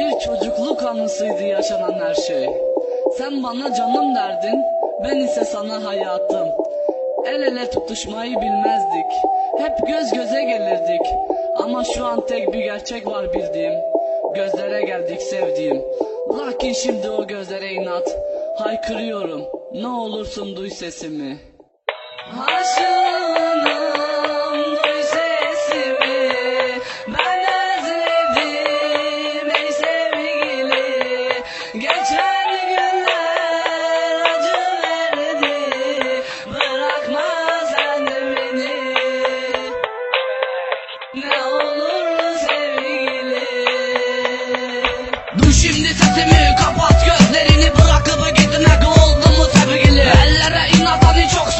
Bir çocukluk anısıydı yaşanan her şey. Sen bana canım derdin, ben ise sana hayatım. El ele tutuşmayı bilmezdik. Hep göz göze gelirdik. Ama şu an tek bir gerçek var bildiğim. Gözlere geldik sevdiğim. Lakin şimdi o gözlere inat. Haykırıyorum. Ne olursun duy sesimi. Aşığım Geçen günler acı verdi. Bırakma sen beni. Ne olur sevgili Duy şimdi sesimi kapat gözlerini bırakıp gitmek oldu mu sevgili Ellere inat hani çok